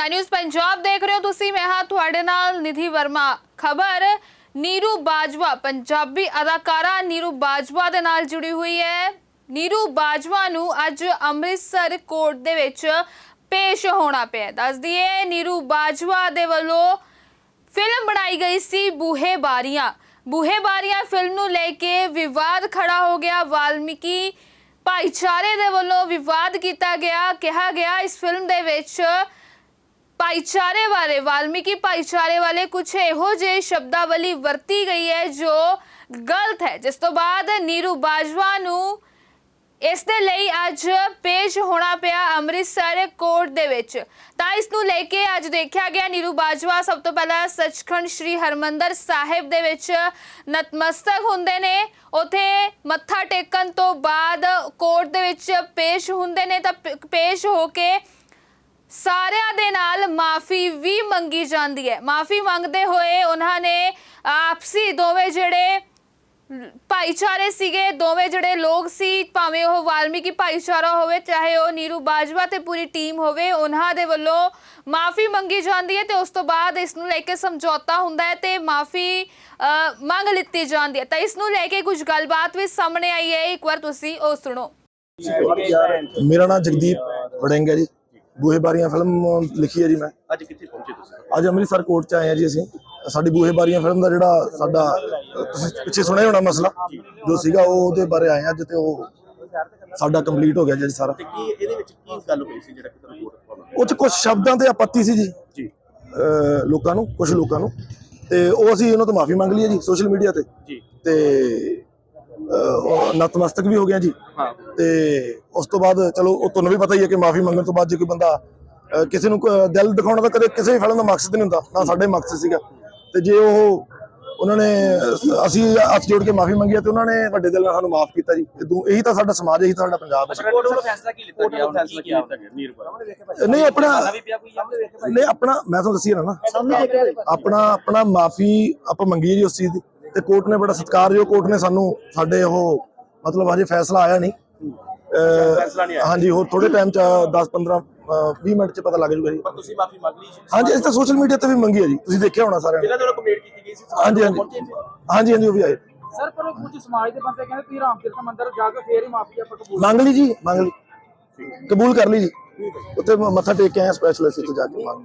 Sky news Punjab ਦੇਖ ਰਹੇ ਹੋ ਤੁਸੀਂ। ਮੈਂ ਹਾਂ ਤੁਹਾਡੇ ਨਾਲ ਨਿਧੀ ਵਰਮਾ। ਖਬਰ, ਨੀਰੂ ਬਾਜਵਾ, ਪੰਜਾਬੀ ਅਦਾਕਾਰਾ ਨੀਰੂ ਬਾਜਵਾ ਦੇ ਨਾਲ ਜੁੜੀ ਹੋਈ ਹੈ। ਨੀਰੂ ਬਾਜਵਾ ਨੂੰ ਅੱਜ ਅੰਮ੍ਰਿਤਸਰ ਕੋਰਟ ਦੇ ਵਿੱਚ ਪੇਸ਼ ਹੋਣਾ ਪਿਆ ਦੱਸ ਦਈਏ, ਨੀਰੂ ਬਾਜਵਾ ਦੇ ਵੱਲੋਂ ਫਿਲਮ ਬਣਾਈ ਗਈ ਸੀ ਬੂਹੇ ਬਾਰੀਆਂ। ਬੂਹੇ ਬਾਰੀਆਂ ਫਿਲਮ ਨੂੰ ਲੈ ਕੇ ਵਿਵਾਦ ਖੜਾ ਹੋ ਗਿਆ। ਵਾਲਮੀਕੀ ਭਾਈਚਾਰੇ ਦੇ ਵੱਲੋਂ ਵਿਵਾਦ ਕੀਤਾ ਗਿਆ। ਕਿਹਾ ਗਿਆ, ਇਸ ਫਿਲਮ ਦੇ ਵਿੱਚ ਭਾਈਚਾਰੇ ਵਾਲੇ ਵਾਲਮੀਕੀ ਭਾਈਚਾਰੇ ਵਾਲੇ ਕੁਝ ਇਹੋ ਜਿਹੇ ਸ਼ਬਦਾਵਲੀ ਵਰਤੀ ਗਈ ਹੈ ਜੋ ਗਲਤ ਹੈ। ਜਿਸ ਤੋਂ ਬਾਅਦ ਨੀਰੂ ਬਾਜਵਾ ਨੂੰ ਇਸ ਦੇ ਲਈ ਅੱਜ ਪੇਸ਼ ਹੋਣਾ ਪਿਆ ਅੰਮ੍ਰਿਤਸਰ ਕੋਰਟ ਦੇ ਵਿੱਚ। ਤਾਂ ਇਸ ਨੂੰ ਲੈ ਕੇ ਅੱਜ ਦੇਖਿਆ ਗਿਆ ਨੀਰੂ ਬਾਜਵਾ ਸਭ ਤੋਂ ਪਹਿਲਾਂ ਸੱਚਖੰਡ ਸ੍ਰੀ ਹਰਮੰਦਰ ਸਾਹਿਬ ਦੇ ਵਿੱਚ ਨਤਮਸਤਕ ਹੁੰਦੇ ਨੇ। ਉਥੇ ਮੱਥਾ ਟੇਕਣ ਤੋਂ ਬਾਅਦ ਕੋਰਟ ਦੇ ਵਿੱਚ ਪੇਸ਼ ਹੁੰਦੇ ਨੇ। ਤਾਂ ਪ- ਪੇਸ਼ ਹੋ ਕੇ ਸਾਰਿਆਂ ਦੇ ਨਾਲ ਮਾਫੀ ਵੀ ਮੰਗੀ ਜਾਂਦੀ ਹੈ। ਮਾਫੀ ਮੰਗਦੇ ਹੋਏ ਉਹਨਾਂ ਨੇ ਆਪਸੀ ਦੋਵੇਂ ਜਿਹੜੇ ਭਾਈਚਾਰੇ ਸੀਗੇ, ਦੋਵੇਂ ਜਿਹੜੇ ਲੋਕ ਸੀ, ਭਾਵੇਂ ਉਹ ਵਾਲਮੀਕੀ ਭਾਈਚਾਰਾ ਹੋਵੇ, ਚਾਹੇ ਉਹ ਨੀਰੂ ਬਾਜਵਾ ਤੇ ਪੂਰੀ ਟੀਮ ਹੋਵੇ, ਉਹਨਾਂ ਦੇ ਵੱਲੋਂ ਮਾਫੀ ਮੰਗੀ ਜਾਂਦੀ ਹੈ ਤੇ ਉਸ ਤੋਂ ਬਾਅਦ ਇਸ ਨੂੰ ਲੈ ਕੇ ਸਮਝੌਤਾ ਹੁੰਦਾ ਹੈ ਤੇ ਮਾਫੀ ਮੰਗ ਲਿੱਤੀ ਜਾਂਦੀ ਹੈ। ਤਾਂ ਇਸ ਨੂੰ ਲੈ ਕੇ ਕੁਝ ਗੱਲਬਾਤ ਵੀ ਸਾਹਮਣੇ ਆਈ ਹੈ। ਇੱਕ ਵਾਰ ਤੁਸੀਂ ਉਹ ਸੁਣੋ। ਮੇਰਾ ਨਾਮ ਜਗਦੀਪ ਵੜਿੰਗ ਹੈ ਜੀ। ਬੂਹੇ ਬਾਰੀਆਂ ਫਿਲਮ ਲਿਖੀ ਹੈ ਜੀ ਮੈਂ। ਅੱਜ ਕਿੱਥੇ ਪਹੁੰਚੇ ਤੁਸੀਂ? ਅੱਜ ਅੰਮ੍ਰਿਤਸਰ ਕੋਰਟ ਚ ਆਏ ਹਾਂ ਜੀ ਅਸੀਂ। ਸਾਡੀ ਬੂਹੇ ਬਾਰੀਆਂ ਫਿਲਮ ਦਾ ਜਿਹੜਾ ਸਾਡਾ ਤੁਸੀਂ ਪਿੱਛੇ ਸੁਣਿਆ ਹੋਣਾ ਮਸਲਾ? ਜੋ ਸੀਗਾ ਉਹ ਉਹਦੇ ਬਾਰੇ ਆਏ ਹਾਂ ਅੱਜ ਤੇ ਉਹ ਸਾਡਾ ਕੰਪਲੀਟ ਹੋ ਗਿਆ ਜੀ ਸਾਰਾ। ਤੇ ਕੀ ਇਹਦੇ ਵਿੱਚ ਕੀ ਗੱਲ ਹੋਈ ਸੀ ਜਿਹੜਾ ਕਿ ਤੁਹਾਨੂੰ ਕੋਰਟ ਪਾਉਣਾ ਉਹ ਚ ਕੁਝ ਸ਼ਬਦਾਂ ਤੇ ਆਪੱਤੀ ਸੀ ਜੀ। ਜੀ। ਲੋਕਾਂ ਨੂੰ ਕੁਝ ਲੋਕਾਂ ਨੂੰ। ਤੇ ਉਹ ਅਸੀਂ ਉਹਨਾਂ ਤੋਂ ਮਾਫੀ ਮੰਗ ਲਈ ਹੈ ਜੀ ਸੋਸ਼ਲ ਮੀਡੀਆ ਤੇ। ਜੀ। ਤੇ ਨਤਮਸਤਕ ਵੀ ਹੋ ਗਿਆ ਜੀ। ਤੇ ਉਸ ਤੋਂ ਬਾਅਦ ਚਲੋ ਉਹ ਤੁਹਾਨੂੰ ਵੀ ਪਤਾ ਹੀ ਹੈ ਕਿ ਮਾਫੀ ਮੰਗਣ ਤੋਂ ਬਾਅਦ ਜੇ ਕੋਈ ਬੰਦਾ ਕਿਸੇ ਨੂੰ ਦਿਲ ਦਿਖਾਉਣਾ ਤਾਂ ਕਦੇ ਕਿਸੇ ਵੀ ਫਿਲਮ ਦਾ ਮਕਸਦ ਨਹੀਂ ਹੁੰਦਾ ਨਾ ਸਾਡੇ ਮਕਸਦ ਸੀਗਾ। ਤੇ ਜੇ ਉਹ ਉਹਨਾਂ ਨੇ ਅਸੀਂ ਹੱਥ ਜੋੜ ਕੇ ਮਾਫੀ ਮੰਗੀ ਹੈ ਤੇ ਉਹਨਾਂ ਨੇ ਵੱਡੇ ਦਿਲ ਨਾਲ ਸਾਨੂੰ ਮਾਫ ਕੀਤਾ ਜੀ। ਇਦੋਂ- ਇਹੀ ਤਾਂ ਸਾਡਾ ਸਮਾਜ ਇਹੀ ਤਾਂ ਸਾਡਾ ਪੰਜਾਬ ਹੈ ਕੋਰਟ ਵੱਲੋਂ ਫੈਸਲਾ ਕੀ ਲਿੱਤਾ ਗਿਆ? ਫੈਸਲਾ ਕੀ ਨੀਰਪਾ ਨਹੀਂ ਆਪਣਾ ਨਹੀਂ ਆਪਣਾ ਮੈਂ ਤੁਹਾਨੂੰ ਦੱਸੀ ਨਾ। ਆਪਣਾ ਆਪਣਾ ਮਾਫੀ ਆਪਾਂ ਮੰਗੀ ਜੀ ਉਸ ਚੀਜ਼ ਦੀ। ਤੇ ਕੋਰਟ ਨੇ ਬੜਾ ਸਤਿਕਾਰਯੋਗ ਕੋਰਟ ਨੇ ਸਾਨੂੰ ਸਾਡੇ ਉਹ ਮਤਲਬ ਹਜੇ ਫੈਸਲਾ ਆਇਆ ਨਹੀਂ। ਅਹ, ਫੈਸਲਾ ਨਹੀਂ ਆਇਆ। ਹਾਂਜੀ ਹੋਰ ਥੋੜੇ ਟਾਈਮ ਚ 10 15 20 ਮਿੰਟ ਚ ਪਤਾ ਲੱਗ ਜਾਊਗਾ ਜੀ। ਪਰ ਤੁਸੀਂ ਮਾਫੀ ਮੰਗ ਲਈ ਹਾਂਜੀ ਅਸੀਂ ਤਾਂ ਸੋਸ਼ਲ ਮੀਡੀਆ ਤੇ ਵੀ ਮੰਗੀ ਹੈ ਜੀ। ਤੁਸੀਂ ਦੇਖਿਆ ਹੋਣਾ ਸਾਰਿਆਂ ਨੇ। ਦੇ ਵੱਲੋਂ ਕੰਪਲੀਟ ਕੀਤੀ ਗਈ ਸੀ ਹਾਂਜੀ ਹਾਂਜੀ। ਇੱਥੇ? ਹਾਂਜੀ ਹਾਂਜੀ ਉਹ ਵੀ ਆਏ। ਸਰ ਪਰ ਕੁਝ ਸਮਾਜ ਦੇ ਬੰਦੇ ਕਹਿੰਦੇ ਤੁਸੀਂ ਰਾਮ ਤੀਰਥ ਮੰਦਿਰ ਜਾ ਕੇ ਫੇਰ ਹੀ ਮਾਫੀ ਆਪਾਂ ਕਬੂਲ ਮੰਗ ਲਈ ਜੀ ਮੰਗ ਲਈ। ਕਬੂਲ ਕਰ ਲਈ ਜੀ। ਉੱਥੇ ਮੱਥਾ ਟੇਕ ਕੇ ਆਏ ਸਪੈਸ਼ਲ ਅਸੀਂ ਉੱਥੇ ਜਾ ਕੇ ਮੰਗ